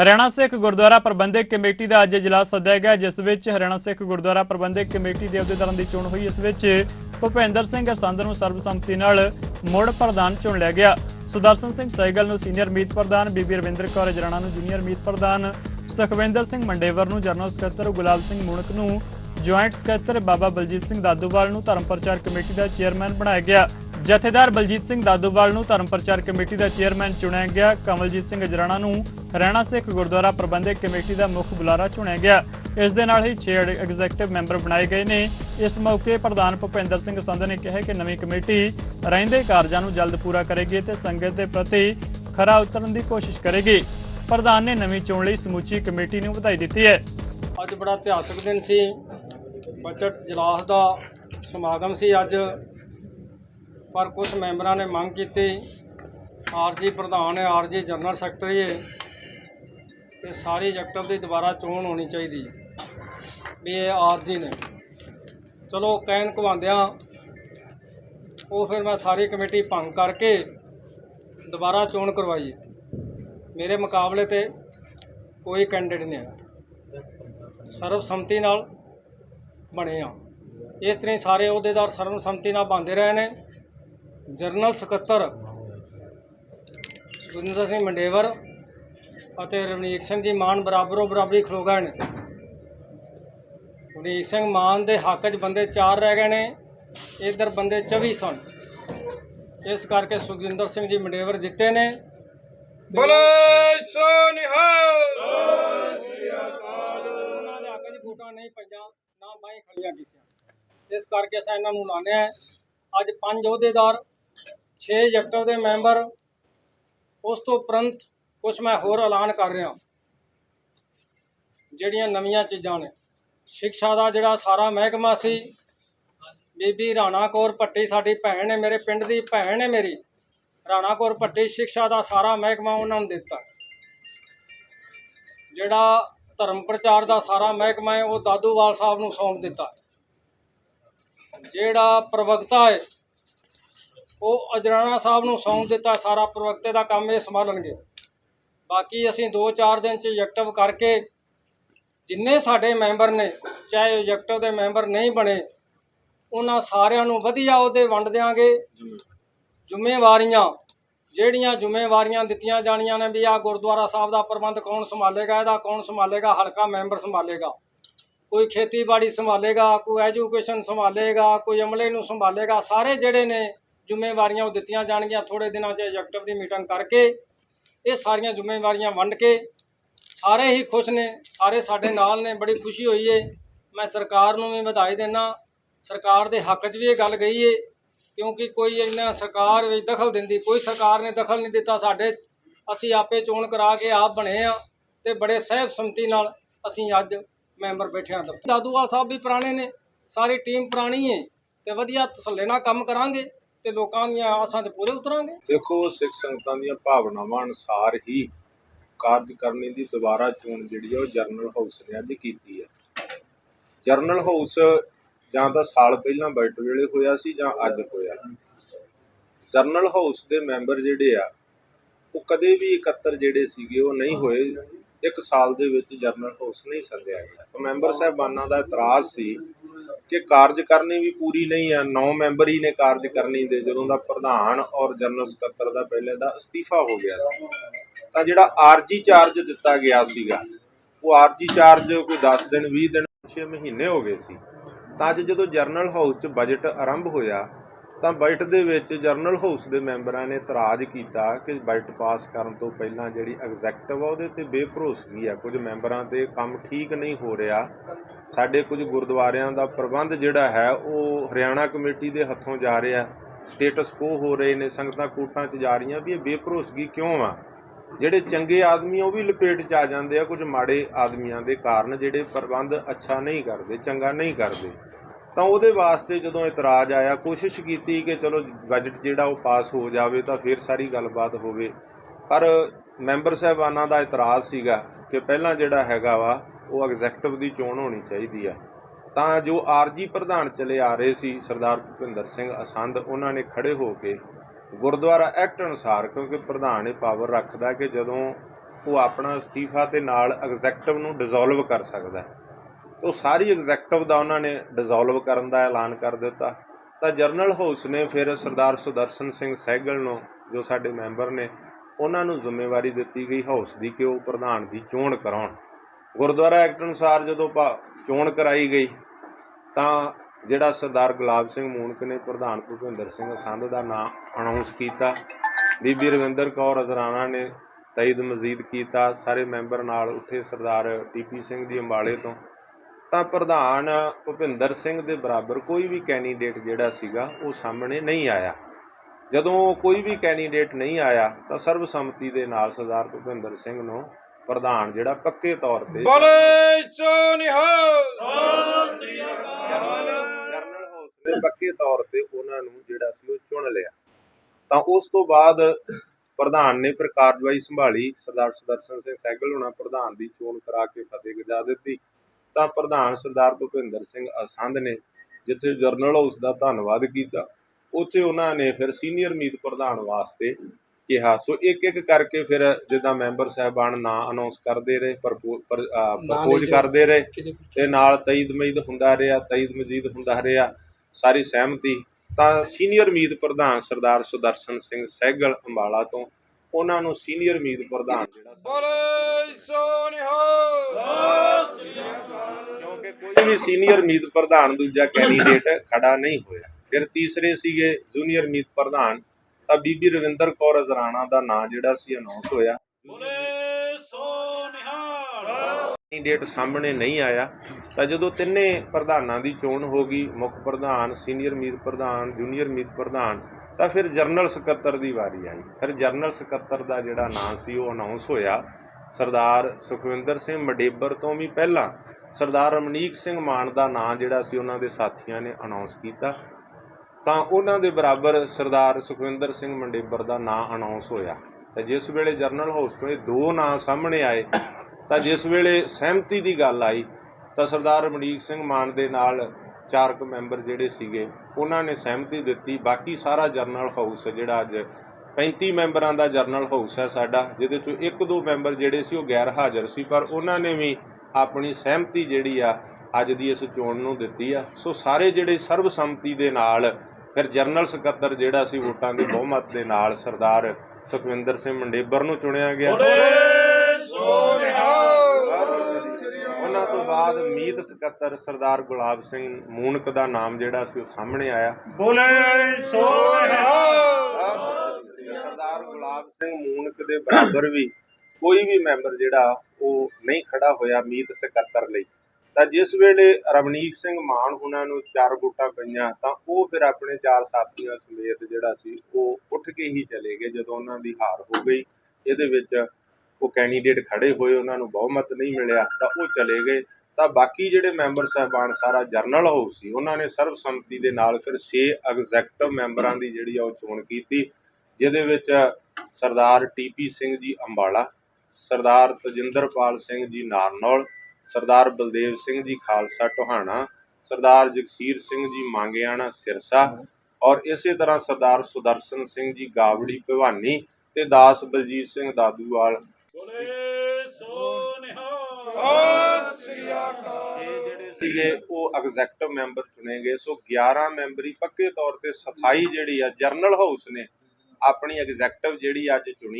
Haryana Sikh Gurdwara Prabandhak committee ਦਾ ਅੱਜ ਇਜਲਾਸ ਸੱਦਿਆ ਗਿਆ, ਜਿਸ ਵਿੱਚ ਹਰਿਆਣਾ ਸਿੱਖ ਗੁਰਦੁਆਰਾ ਪ੍ਰਬੰਧਕ ਕਮੇਟੀ ਦੇ ਅਹੁਦੇਦਾਰਾਂ ਦੀ ਚੋਣ ਹੋਈ। ਇਸ ਵਿੱਚ ਭੁਪਿੰਦਰ ਸਿੰਘ ਸੰਧ ਨੂੰ ਸਰਬਸੰਮਤੀ ਨਾਲ ਮੁੜ ਪ੍ਰਧਾਨ ਚੁਣ ਲਿਆ ਗਿਆ। ਸੁਦਰਸ਼ਨ ਸਿੰਘ ਸੈਗਲ ਨੂੰ ਸੀਨੀਅਰ ਮੀਤ ਪ੍ਰਧਾਨ, ਬੀਬੀ ਰਵਿੰਦਰ ਕੌਰ ਜਰਾਣਾ ਨੂੰ ਜੂਨੀਅਰ ਮੀਤ ਪ੍ਰਧਾਨ, ਸੁਖਵਿੰਦਰ ਸਿੰਘ ਮੰਡੇਵਰ ਨੂੰ ਜਨਰਲ ਸਕੱਤਰ, ਗੁਲਾਬ ਸਿੰਘ ਮੁਣਕ ਨੂੰ ਜੁਆਇੰਟ ਸਕੱਤਰ, ਬਾਬਾ ਬਲਜੀਤ ਸਿੰਘ ਦਾਦੂਵਾਲ ਨੂੰ ਧਰਮ ਪ੍ਰਚਾਰ ਕਮੇਟੀ ਦਾ ਚੇਅਰਮੈਨ ਬਣਾਇਆ ਗਿਆ। ਜਥੇਦਾਰ ਬਲਜੀਤ ਸਿੰਘ ਦਾਦੂਵਾਲ ਨੂੰ ਧਰਮ ਪ੍ਰਚਾਰ ਕਮੇਟੀ ਦਾ ਚੇਅਰਮੈਨ ਚੁਣਿਆ ਗਿਆ। ਕਮਲਜੀਤ ਸਿੰਘ ਅਜਰਾਣਾ ਨੂੰ ਹਰਿਆਣਾ ਸਿੱਖ ਗੁਰਦੁਆਰਾ ਪ੍ਰਬੰਧਕ ਕਮੇਟੀ ਦਾ ਮੁੱਖ ਬੁਲਾਰਾ ਚੁਣਿਆ ਗਿਆ। ਇਸ ਦੇ ਨਾਲ ਹੀ 6 ਐਗਜ਼ੈਕਟਿਵ ਮੈਂਬਰ ਬਣਾਏ ਗਏ ਨੇ। ਇਸ ਮੌਕੇ ਪ੍ਰਧਾਨ ਭੁਪਿੰਦਰ ਸਿੰਘ ਸੰਧ ਨੇ ਕਿਹਾ ਕਿ ਨਵੀਂ ਕਮੇਟੀ ਰਹਿੰਦੇ ਕਾਰਜਾਂ ਨੂੰ ਜਲਦ ਪੂਰਾ ਕਰੇਗੀ ਤੇ ਸੰਗਤ ਦੇ ਪ੍ਰਤੀ ਖਰਾ ਉਤਰਨ ਦੀ ਕੋਸ਼ਿਸ਼ ਕਰੇਗੀ। ਪ੍ਰਧਾਨ ਨੇ ਨਵੀਂ ਚੋਣ ਲਈ ਸਮੁੱਚੀ ਕਮੇਟੀ ਨੂੰ ਵਧਾਈ ਦਿੱਤੀ ਹੈ। ਅੱਜ ਬੜਾ ਇਤਿਹਾਸਕ ਦਿਨ ਸੀ। ਬਜਟ ਜਲਾਸ ਦਾ ਸਮਾਗਮ ਸੀ ਅੱਜ। ਪਰ ਕੁਝ ਮੈਂਬਰਾਂ ਨੇ ਮੰਗ ਕੀਤੀ। ਆਰਜੀ ਪ੍ਰਧਾਨ ਹੈ, ਆਰਜੀ ਜਨਰਲ ਸੈਕਟਰੀ ਹੈ। ਤੇ ਸਾਰੀ ਐਗਜ਼ੈਕਟਿਵ ਦੀ ਦੁਬਾਰਾ ਚੋਣ ਹੋਣੀ ਚਾਹੀਦੀ ਵੀ ਇਹ ਆਰਜੀ ਨੇ। ਚਲੋ ਕਹਿਣ ਕਵਾਂਦਿਆਂ ਉਹ ਫਿਰ ਮੈਂ ਸਾਰੀ ਕਮੇਟੀ ਭੰਗ ਕਰਕੇ ਦੁਬਾਰਾ ਚੋਣ ਕਰਵਾਈ ਮੇਰੇ ਮੁਕਾਬਲੇ ਤੇ ਕੋਈ ਕੈਂਡੀਡੇਟ ਨਹੀਂ ਆਇਆ ਸਰਬਸੰਮਤੀ ਨਾਲ ਬਣੇ ਆ ਇਸ ਤਰ੍ਹਾਂ ਸਾਰੇ ਅਹੁਦੇਦਾਰ ਸਰਬਸੰਮਤੀ ਨਾਲ ਬਣਦੇ ਰਹੇ ਨੇ। ਜਨਰਲ ਸਕੱਤਰ ਸੁਖਿੰਦਰ ਸਿੰਘ ਮੰਡੇਵਰ ਅਤੇ ਰਵਨੀਤ ਸਿੰਘ ਜੀ ਮਾਨ ਬਰਾਬਰੋ ਬਰਾਬਰੀ ਖਲੋ ਗਏ ਨੇ। ਰਵਨੀਤ ਸਿੰਘ ਮਾਨ ਦੇ ਹੱਕ 'ਚ ਬੰਦੇ ਚਾਰ ਰਹਿ ਗਏ ਨੇ ਇਧਰ ਬੰਦੇ 24 ਸਨ। ਇਸ ਕਰਕੇ ਸੁਖਜਿੰਦਰ ਸਿੰਘ ਜੀ ਮੰਡੇਵਰ ਜਿੱਤੇ ਨੇ। ਬੋਲੇ ਸੋ ਨਿਹਾਲ! ਉਹਨਾਂ ਦੇ ਹੱਕ 'ਚ ਵੋਟਾਂ ਨਹੀਂ ਪਈਆਂ ਨਾ ਬਾਈ ਖੜੀਆਂ ਕੀਤੀਆਂ। ਇਸ ਕਰਕੇ ਅਸੀਂ ਇਹਨਾਂ ਨੂੰ ਲਾਉਂਦੇ ਹਾਂ। ਅੱਜ ਪੰਜ ਅਹੁਦੇਦਾਰ 6 ਜੈਕਟਿਵ ਦੇ ਮੈਂਬਰ, ਉਸ ਤੋਂ ਉਪਰੰਤ ਕੁਝ ਮੈਂ ਹੋਰ ਐਲਾਨ ਕਰ ਰਿਹਾ ਜਿਹੜੀਆਂ ਨਵੀਆਂ ਚੀਜ਼ਾਂ ਨੇ। ਸਿੱਖਿਆ ਦਾ ਜਿਹੜਾ ਸਾਰਾ ਮਹਿਕਮਾ ਸੀ, ਬੀਬੀ ਰਾਣਾ ਕੌਰ ਭੱਟੀ ਸਾਡੀ ਭੈਣ ਹੈ ਮੇਰੇ ਪਿੰਡ ਦੀ ਭੈਣ ਹੈ ਮੇਰੀ, ਰਾਣਾ ਕੌਰ ਭੱਟੀ ਸਿੱਖਿਆ ਦਾ ਸਾਰਾ ਮਹਿਕਮਾ ਉਹਨਾਂ ਨੂੰ ਦਿੱਤਾ। ਜਿਹੜਾ ਧਰਮ ਪ੍ਰਚਾਰ ਦਾ ਸਾਰਾ ਮਹਿਕਮਾ ਹੈ, ਉਹ ਦਾਦੂਵਾਲ ਸਾਹਿਬ ਨੂੰ ਸੌਂਪ ਦਿੱਤਾ। ਜਿਹੜਾ ਪ੍ਰਵਕਤਾ ਹੈ ਉਹ ਅਜਰਾਣਾ ਸਾਹਿਬ ਨੂੰ ਸੌਂਪ ਦਿੱਤਾ, ਸਾਰਾ ਪ੍ਰਵਕਤੇ ਦਾ ਕੰਮ ਇਹ ਸੰਭਾਲਣਗੇ। ਬਾਕੀ ਅਸੀਂ 2-4 ਦਿਨ ਚ ਐਕਟਿਵ ਕਰਕੇ ਜਿੰਨੇ ਸਾਡੇ ਮੈਂਬਰ ਨੇ, ਚਾਹੇ ਇਜੈਕਟਿਵ ਦੇ ਮੈਂਬਰ ਨਹੀਂ ਬਣੇ, ਉਹਨਾਂ ਸਾਰਿਆਂ ਨੂੰ ਵਧੀਆ ਉਹਦੇ ਵੰਡ ਦਿਆਂਗੇ। ਜ਼ਿੰਮੇਵਾਰੀਆਂ, ਜਿਹੜੀਆਂ ਜ਼ਿੰਮੇਵਾਰੀਆਂ ਦਿੱਤੀਆਂ ਜਾਣੀਆਂ ਨੇ ਵੀ ਆ ਗੁਰਦੁਆਰਾ ਸਾਹਿਬ ਦਾ ਪ੍ਰਬੰਧ ਕੌਣ ਸੰਭਾਲੇਗਾ, ਇਹਦਾ ਕੌਣ ਸੰਭਾਲੇਗਾ, ਹਲਕਾ ਮੈਂਬਰ ਸੰਭਾਲੇਗਾ। ਕੋਈ ਖੇਤੀਬਾੜੀ ਸੰਭਾਲੇਗਾ, ਕੋਈ ਐਜੂਕੇਸ਼ਨ ਸੰਭਾਲੇਗਾ, ਕੋਈ ਅਮਲੇ ਨੂੰ ਸੰਭਾਲੇਗਾ, ਸਾਰੇ ਜਿਹੜੇ ਨੇ ਜ਼ਿੰਮੇਵਾਰੀਆਂ ਉਹ ਦਿੱਤੀਆਂ ਜਾਣਗੀਆਂ ਥੋੜੇ ਦਿਨਾਂ 'ਚ ਐਗਜ਼ੈਕਟਿਵ ਦੀ ਮੀਟਿੰਗ ਕਰਕੇ। ਇਹ ਸਾਰੀਆਂ ਜ਼ਿੰਮੇਵਾਰੀਆਂ ਵੰਡ ਕੇ ਸਾਰੇ ਹੀ ਖੁਸ਼ ਨੇ, ਸਾਰੇ ਸਾਡੇ ਨਾਲ ਨੇ, ਬੜੀ ਖੁਸ਼ੀ ਹੋਈ ਏ। ਮੈਂ ਸਰਕਾਰ ਨੂੰ ਵੀ ਵਧਾਈ ਦੇਣਾ ਸਰਕਾਰ ਦੇ ਹੱਕ 'ਚ ਵੀ ਇਹ ਗੱਲ ਗਈ ਏ, ਕਿਉਂਕਿ ਕੋਈ ਇਹਨਾਂ ਸਰਕਾਰ ਵਿੱਚ ਦਖਲ ਦਿੰਦੀ, ਕੋਈ ਸਰਕਾਰ ਨੇ ਦਖਲ ਨਹੀਂ ਦਿੱਤਾ ਸਾਡੇ, ਅਸੀਂ ਆਪੇ ਚੋਣ ਕਰਾ ਕੇ ਆਪ ਬਣੇ ਆ ਤੇ ਬੜੇ ਸਹਿਬ ਸੰਮਤੀ ਨਾਲ ਅਸੀਂ ਅੱਜ ਮੈਂਬਰ ਬੈਠੇ ਹਾਂ ਦਾਦੂਵਾਲ ਸਾਹਿਬ ਵੀ ਪੁਰਾਣੇ ਨੇ, ਸਾਰੀ ਟੀਮ ਪੁਰਾਣੀ ਏ ਤੇ ਵਧੀਆ ਤਸੱਲੇ ਨਾਲ ਕੰਮ ਕਰਾਂਗੇ। ਤੇ ਲੋਕਾਂ ਦੀਆਂ ਆਸਾਂ ਤੇ ਪੂਰੇ ਉਤਰਾਂਗੇ? ਦੇਖੋ, ਸਿੱਖ ਸੰਗਤਾਂ ਦੀਆਂ ਭਾਵਨਾਵਾਂ ਅਨੁਸਾਰ ਹੀ ਕਾਰਜ ਕਰਨੀ ਦੀ ਦੁਬਾਰਾ ਚੋਣ ਜਿਹੜੀ ਹੈ ਉਹ ਜਰਨਲ ਹਾਊਸ ਨੇ ਅੱਜ ਕੀਤੀ ਹੈ ਜਰਨਲ ਹਾਊਸ ਜਾਂ ਤਾਂ ਸਾਲ ਪਹਿਲਾਂ ਬਜਟ ਵੇਲੇ ਹੋਇਆ ਸੀ ਜਾਂ ਅੱਜ ਹੋਇਆ। ਜਰਨਲ ਹਾਊਸ ਦੇ ਮੈਂਬਰ ਜਿਹੜੇ ਆ, ਉਹ ਕਦੇ ਵੀ ਇਕੱਤਰ ਜਿਹੜੇ ਸੀਗੇ ਉਹ ਨਹੀਂ ਹੋਏ। ਇੱਕ ਸਾਲ ਦੇ ਵਿੱਚ ਜਰਨਲ ਹਾਊਸ ਨਹੀਂ ਸੱਦਿਆ ਗਿਆ। ਤਾਂ ਮੈਂਬਰ ਸਾਹਿਬਾਨਾਂ ਦਾ ਇਤਰਾਜ਼ ਸੀ ਕਿ ਕਾਰਜ ਕਰਨੀ ਵੀ ਪੂਰੀ ਨਹੀਂ ਆ, ਨੌ ਮੈਂਬਰ ਹੀ ਨੇ ਕਾਰਜ ਕਰਨੀ ਦੇ, ਜਦੋਂ ਦਾ ਪ੍ਰਧਾਨ ਔਰ ਜਨਰਲ ਸਕੱਤਰ ਦਾ ਪਹਿਲੇ ਦਾ ਅਸਤੀਫਾ ਹੋ ਗਿਆ ਸੀ। ਤਾਂ ਜਿਹੜਾ ਆਰਜੀ ਚਾਰਜ ਦਿੱਤਾ ਗਿਆ ਸੀਗਾ, ਉਹ ਆਰਜੀ ਚਾਰਜ ਕੋਈ 10 ਦਿਨ 20 ਦਿਨ 6 ਮਹੀਨੇ ਹੋ ਗਏ ਸੀ। ਤਾਂ ਅੱਜ ਜਦੋਂ ਜਰਨਲ ਹਾਊਸ 'ਚ ਬਜਟ ਆਰੰਭ ਹੋਇਆ ਤਾਂ ਬਜਟ ਦੇ ਵਿੱਚ ਜਰਨਲ ਹਾਊਸ ਦੇ ਮੈਂਬਰਾਂ ਨੇ ਇਤਰਾਜ਼ ਕੀਤਾ ਕਿ ਬਜਟ ਪਾਸ ਕਰਨ ਤੋਂ ਪਹਿਲਾਂ ਜਿਹੜੀ ਐਗਜ਼ੈਕਟਿਵ ਆ ਉਹਦੇ ਤੇ ਬੇਭਰੋਸਗੀ ਆ। ਕੁਝ ਮੈਂਬਰਾਂ ਤੇ ਕੰਮ ਠੀਕ ਨਹੀਂ ਹੋ ਰਿਹਾ। ਸਾਡੇ ਕੁਝ ਗੁਰਦੁਆਰਿਆਂ ਦਾ ਪ੍ਰਬੰਧ ਜਿਹੜਾ ਹੈ, ਉਹ ਹਰਿਆਣਾ ਕਮੇਟੀ ਦੇ ਹੱਥੋਂ ਜਾ ਰਿਹਾ। ਸਟੇਟਸ ਕੋ ਹੋ ਰਹੇ ਨੇ, ਸੰਗਤਾਂ ਕੋਟਾਂ 'ਚ ਜਾ ਰਹੀਆਂ ਵੀ ਇਹ ਬੇਭਰੋਸਗੀ ਕਿਉਂ ਆ? ਜਿਹੜੇ ਚੰਗੇ ਆਦਮੀ ਉਹ ਵੀ ਲਪੇਟ 'ਚ ਆ ਜਾਂਦੇ ਆ। ਕੁਝ ਮਾੜੇ ਆਦਮੀਆਂ ਦੇ ਕਾਰਨ ਜਿਹੜੇ ਪ੍ਰਬੰਧ ਅੱਛਾ ਨਹੀਂ ਕਰਦੇ, ਚੰਗਾ ਨਹੀਂ ਕਰਦੇ। ਤਾਂ ਉਹਦੇ ਵਾਸਤੇ ਜਦੋਂ ਇਤਰਾਜ਼ ਆਇਆ, ਕੋਸ਼ਿਸ਼ ਕੀਤੀ ਕਿ ਚਲੋ ਬਜਟ ਜਿਹੜਾ ਉਹ ਪਾਸ ਹੋ ਜਾਵੇ ਤਾਂ ਫਿਰ ਸਾਰੀ ਗੱਲਬਾਤ ਹੋਵੇ। ਪਰ ਮੈਂਬਰ ਸਾਹਿਬਾਨਾਂ ਦਾ ਇਤਰਾਜ਼ ਸੀਗਾ ਕਿ ਪਹਿਲਾਂ ਜਿਹੜਾ ਹੈਗਾ ਵਾ, ਉਹ ਐਗਜ਼ੈਕਟਿਵ ਦੀ ਚੋਣ ਹੋਣੀ ਚਾਹੀਦੀ ਆ। ਤਾਂ ਜੋ ਆਰਜੀ ਪ੍ਰਧਾਨ ਚਲੇ ਆ ਰਹੇ ਸੀ, ਸਰਦਾਰ ਭੁਪਿੰਦਰ ਸਿੰਘ ਅਸੰਦ, ਉਹਨਾਂ ਨੇ ਖੜੇ ਹੋ ਕੇ ਗੁਰਦੁਆਰਾ ਐਕਟ ਅਨੁਸਾਰ, ਕਿਉਂਕਿ ਪ੍ਰਧਾਨ ਇਹ ਪਾਵਰ ਰੱਖਦਾ ਕਿ ਜਦੋਂ ਉਹ ਆਪਣਾ ਅਸਤੀਫਾ ਤੇ ਨਾਲ ਐਗਜ਼ੈਕਟਿਵ ਨੂੰ ਡਿਸੋਲਵ ਕਰ ਸਕਦਾ। ਹੈ ਉਹ ਸਾਰੀ ਐਗਜ਼ੈਕਟਿਵ ਦਾ ਉਹਨਾਂ ਨੇ ਡਿਸੋਲਵ ਕਰਨ ਦਾ ਐਲਾਨ ਕਰ ਦਿੱਤਾ। ਤਾਂ ਜਰਨਲ ਹਾਊਸ ਨੇ ਫਿਰ ਸਰਦਾਰ ਸੁਦਰਸ਼ਨ ਸਿੰਘ ਸਹਿਗਲ ਨੂੰ, ਜੋ ਸਾਡੇ ਮੈਂਬਰ ਨੇ, ਉਹਨਾਂ ਨੂੰ ਜ਼ਿੰਮੇਵਾਰੀ ਦਿੱਤੀ ਗਈ ਹਾਊਸ ਦੀ ਕਿ ਉਹ ਪ੍ਰਧਾਨ ਦੀ ਚੋਣ ਕਰਾਉਣ। ਗੁਰਦੁਆਰਾ ਐਕਟ ਅਨੁਸਾਰ ਜਦੋਂ ਭਾ- ਚੋਣ ਕਰਾਈ ਗਈ, ਤਾਂ ਜਿਹੜਾ ਸਰਦਾਰ ਗੁਲਾਬ ਸਿੰਘ ਮੂਨਕ ਨੇ ਪ੍ਰਧਾਨ ਭੁਪਿੰਦਰ ਸਿੰਘ ਸੰਧ ਦਾ ਨਾਮ ਅਨਾਉਂਸ ਕੀਤਾ, ਬੀਬੀ ਰਵਿੰਦਰ ਕੌਰ ਅਜ਼ਰਾਣਾ ਨੇ ਤਈਦ ਮਜ਼ੀਦ ਕੀਤਾ, ਸਾਰੇ ਮੈਂਬਰ ਨਾਲ ਉੱਥੇ ਸਰਦਾਰ ਟੀਪੀ ਸਿੰਘ ਦੀ ਅੰਬਾਲੇ ਤੋਂ ਤਾਂ ਪ੍ਰਧਾਨ ਭੁਪਿੰਦਰ ਸਿੰਘ ਦੇ ਬਰਾਬਰ ਕੋਈ ਵੀ ਕੈਂਡੀਡੇਟ ਜਿਹੜਾ ਸੀਗਾ ਉਹ ਸਾਹਮਣੇ ਨਹੀਂ ਆਇਆ। ਜਦੋਂ ਕੋਈ ਵੀ ਕੈਂਡੀਡੇਟ ਨਹੀਂ ਆਇਆ ਤਾਂ ਸਰਬਸੰਮਤੀ ਦੇ ਨਾਲ ਸਰਦਾਰ ਭੁਪਿੰਦਰ ਸਿੰਘ ਨੂੰ ਪ੍ਰਧਾਨ ਜਿਹੜਾ ਪੱਕੇ ਤੌਰ ਤੇ ਬੋਲੇ ਸੋ ਨਿਹਾਲ! ਜਰਨਲ ਪੱਕੇ ਤੌਰ ਤੇ ਉਹਨਾਂ ਨੂੰ ਜਿਹੜਾ ਸੀ ਉਹ ਚੁਣ ਲਿਆ। ਤਾਂ ਉਸ ਤੋਂ ਬਾਅਦ ਪ੍ਰਧਾਨ ਨੇ ਫਿਰ ਕਾਰਜਵਾਈ ਸੰਭਾਲੀ। ਸਰਦਾਰ ਸੁਦਰਸ਼ਨ ਸਿੰਘ ਸਹਿਗਲ ਹੋਣਾ ਪ੍ਰਧਾਨ ਦੀ ਚੋਣ ਕਰਾ ਕੇ ਫਤਿਹ ਗਜਾ ਦਿੱਤੀ। ਤਾਂ ਪ੍ਰਧਾਨ ਸਰਦਾਰ ਭੁਪਿੰਦਰ ਸਿੰਘ ਅਸੰਧ ਨੇ ਜਿੱਥੇ ਜਰਨਲ ਹਾਊਸ ਦਾ ਧੰਨਵਾਦ ਕੀਤਾ ਉੱਥੇ ਉਹਨਾਂ ਨੇ ਫਿਰ ਸੀਨੀਅਰ ਮੀਤ ਪ੍ਰਧਾਨ ਵਾਸਤੇ ਕਿਹਾ। ਸੋ ਇੱਕ ਇੱਕ ਕਰਕੇ ਫਿਰ ਜਿੱਦਾਂ ਮੈਂਬਰ ਸਾਹਿਬਾਨ ਨਾਂ ਅਨਾਉਂਸ ਕਰਦੇ ਰਹੇ ਪ੍ਰਪੋਜ਼ ਕਰਦੇ ਰਹੇ ਤੇ ਨਾਲ ਤਈਦ ਮਜੀਦ ਹੁੰਦਾ ਰਿਹਾ ਤਈਦ ਮਜੀਦ ਹੁੰਦਾ ਰਿਹਾ ਸਾਰੀ ਸਹਿਮਤੀ। ਤਾਂ ਸੀਨੀਅਰ ਮੀਤ ਪ੍ਰਧਾਨ ਸਰਦਾਰ ਸੁਦਰਸ਼ਨ ਸਿੰਘ ਸਹਿਗਲ ਅੰਬਾਲਾ ਤੋਂ ਉਹਨਾਂ ਨੂੰ ਸੀਨੀਅਰ ਮੀਤ ਪ੍ਰਧਾਨ ਜਿਹੜਾ ਸੀ, ਬੋਲੇ ਸੋ ਨਿਹਾਲ। ਕਿਉਂਕਿ ਕੋਈ ਵੀ ਸੀਨੀਅਰ ਮੀਤ ਪ੍ਰਧਾਨ ਦੂਜਾ ਕੈਂਡੀਡੇਟ ਖੜਾ ਨਹੀਂ ਹੋਇਆ। ਫਿਰ ਤੀਸਰੇ ਸੀਗੇ ਜੂਨੀਅਰ ਮੀਤ ਪ੍ਰਧਾਨ ਤਾਂ ਬੀਬੀ ਰਵਿੰਦਰ ਕੌਰ ਅਜ਼ਰਾਣਾ ਦਾ ਨਾਂ ਜਿਹੜਾ ਸੀ ਅਨਾਉਂਸ ਹੋਇਆ। ਕੈਂਡੀਡੇਟ ਸਾਹਮਣੇ ਨਹੀਂ ਆਇਆ। ਤਾਂ ਜਦੋਂ ਤਿੰਨੇ ਪ੍ਰਧਾਨਾਂ ਦੀ ਚੋਣ ਹੋ ਗਈ ਮੁੱਖ ਪ੍ਰਧਾਨ ਸੀਨੀਅਰ ਮੀਤ ਪ੍ਰਧਾਨ ਜੂਨੀਅਰ ਮੀਤ ਪ੍ਰਧਾਨ ਤਾਂ ਫਿਰ ਜਨਰਲ ਸਕੱਤਰ ਦੀ ਵਾਰੀ ਆਈ। ਫਿਰ ਜਨਰਲ ਸਕੱਤਰ ਦਾ ਜਿਹੜਾ ਨਾਂ ਸੀ, ਉਹ ਅਨਾਉਂਸ ਹੋਇਆ। ਸਰਦਾਰ ਸੁਖਵਿੰਦਰ ਸਿੰਘ ਮਡੇਬਰ ਤੋਂ ਵੀ ਪਹਿਲਾਂ ਸਰਦਾਰ ਰਮਨੀਕ ਸਿੰਘ ਮਾਨ ਦਾ ਨਾਂ ਜਿਹੜਾ ਸੀ, ਉਹਨਾਂ ਦੇ ਸਾਥੀਆਂ ਨੇ ਅਨਾਉਂਸ ਕੀਤਾ। ਤਾਂ ਉਹਨਾਂ ਦੇ ਬਰਾਬਰ ਸਰਦਾਰ ਸੁਖਵਿੰਦਰ ਸਿੰਘ ਮੰਡੇਬਰ ਦਾ ਨਾਂ ਅਨਾਉਂਸ ਹੋਇਆ। ਤਾਂ ਜਿਸ ਵੇਲੇ ਜਰਨਲ ਹਾਊਸ ਤੋਂ ਇਹ ਦੋ ਨਾਂ ਸਾਹਮਣੇ ਆਏ, ਤਾਂ ਜਿਸ ਵੇਲੇ ਸਹਿਮਤੀ ਦੀ ਗੱਲ ਆਈ, ਤਾਂ ਸਰਦਾਰ ਰਮਣੀਕ ਸਿੰਘ ਮਾਨ ਦੇ ਨਾਲ ਚਾਰ ਕੁ ਮੈਂਬਰ ਜਿਹੜੇ ਸੀਗੇ, ਉਹਨਾਂ ਨੇ ਸਹਿਮਤੀ ਦਿੱਤੀ। ਬਾਕੀ ਸਾਰਾ ਜਰਨਲ ਹਾਊਸ ਜਿਹੜਾ ਅੱਜ 35 ਮੈਂਬਰਾਂ ਦਾ ਜਰਨਲ ਹਾਊਸ ਹੈ ਸਾਡਾ, ਜਿਹਦੇ ਚੋਂ ਇੱਕ ਦੋ ਮੈਂਬਰ ਜਿਹੜੇ ਸੀ ਉਹ ਗੈਰ ਹਾਜ਼ਰ ਸੀ, ਪਰ ਉਹਨਾਂ ਨੇ ਵੀ ਆਪਣੀ ਸਹਿਮਤੀ ਜਿਹੜੀ ਆ ਅੱਜ ਦੀ ਇਸ ਚੋਣ ਨੂੰ ਦਿੱਤੀ ਆ। ਸੋ ਸਾਰੇ ਜਿਹੜੇ ਸਰਬਸੰਮਤੀ ਦੇ ਨਾਲ, ਫਿਰ ਜਰਨਲ ਸਕੱਤਰ ਜਿਹੜਾ ਸੀ ਵੋਟਾਂ ਦੇ ਬਹੁਮਤ ਦੇ ਨਾਲ ਸਰਦਾਰ ਸੁਖਵਿੰਦਰ ਸਿੰਘ ਮੰਡੇਬਰ ਨੂੰ ਚੁਣਿਆ ਗਿਆ। ਬਾਅਦ ਮੀਤ ਸਕੱਤਰ ਸਰਦਾਰ ਗੁਲਾਬ ਸਿੰਘ ਮੂਨਕ ਦਾ ਨਾਮ ਜਿਹੜਾ ਸੀ ਉਹ ਸਾਹਮਣੇ ਆਇਆ। ਬੋਲੇ ਸਰਦਾਰ ਗੁਲਾਬ ਸਿੰਘ ਮੂਨਕ ਦੇ ਬਰਾਬਰ ਵੀ ਕੋਈ ਵੀ ਮੈਂਬਰ ਜਿਹੜਾ ਉਹ ਨਹੀਂ ਖੜਾ ਹੋਇਆ ਮੀਤ ਸਕੱਤਰ ਲਈ। ਤਾਂ ਜਿਸ ਵੇਲੇ ਰਮਨੀਕ ਸਿੰਘ ਮਾਨ ਉਹਨਾਂ ਨੂੰ ਚਾਰ ਵੋਟਾਂ ਪਈਆਂ ਤਾਂ ਉਹ ਫਿਰ ਆਪਣੇ ਚਾਰ ਸਾਥੀਆਂ ਸਮੇਤ ਜਿਹੜਾ ਸੀ ਉਹ ਉੱਠ ਕੇ ਹੀ ਚਲੇ ਗਏ ਜਦੋਂ ਉਹਨਾਂ ਦੀ ਹਾਰ ਹੋ ਗਈ। ਇਹਦੇ ਵਿੱਚ ਉਹ ਕੈਂਡੀਡੇਟ ਖੜੇ ਹੋਏ ਉਹਨਾਂ ਨੂੰ ਬਹੁਮਤ ਨਹੀਂ ਮਿਲਿਆ ਤਾਂ ਉਹ ਚਲੇ ਗਏ। ਤਾਂ ਬਾਕੀ ਜਿਹੜੇ ਮੈਂਬਰ ਸਾਹਿਬਾਨ ਸਾਰਾ ਜਰਨਲ ਹਾਊਸ ਸੀ ਉਹਨਾਂ ਨੇ ਸਰਬਸੰਮਤੀ ਦੇ ਨਾਲ ਫਿਰ 6 ਐਗਜ਼ੈਕਟਿਵ ਮੈਂਬਰਾਂ ਦੀ ਜਿਹੜੀ ਆ ਉਹ ਚੋਣ ਕੀਤੀ ਜਿਹਦੇ ਵਿੱਚ ਸਰਦਾਰ ਟੀਪੀ ਸਿੰਘ ਜੀ ਅੰਬਾਲਾ ਸਰਦਾਰ ਤਜਿੰਦਰਪਾਲ ਸਿੰਘ ਜੀ ਨਾਰਨੌਲ ਸਰਦਾਰ ਬਲਦੇਵ ਸਿੰਘ ਜੀ ਖਾਲਸਾ ਟੋਹਾਣਾ ਸਰਦਾਰ ਜਗਸੀਰ ਸਿੰਘ ਜੀ ਮੰਗਿਆਣਾ ਸਿਰਸਾ ਔਰ ਇਸੇ ਤਰ੍ਹਾਂ ਸਰਦਾਰ ਸੁਦਰਸ਼ਨ ਸਿੰਘ ਜੀ ਗਾਵੜੀ ਭਵਾਨੀ ਤੇ ਦਾਸ ਬਲਜੀਤ ਸਿੰਘ ਦਾਦੂਵਾਲ। ਸਤਿ ਸ੍ਰੀ ਅਕਾਲ ਇਹ ਜਿਹੜੇ ਸੀਗੇ, ਉਹ ਐਗਜ਼ੈਕਟਿਵ ਮੈਂਬਰ ਚੁਣੇ ਗਏ। ਸੋ 11 ਮੈਂਬਰੀ ਪੱਕੇ ਤੌਰ ਤੇ ਸਥਾਈ ਜਿਹੜੀ ਆ, ਜਰਨਲ ਹਾਊਸ ਨੇ ਆਪਣੀ ਐਗਜ਼ੈਕਟਿਵ ਜਿਹੜੀ ਅੱਜ ਚੁਣੀ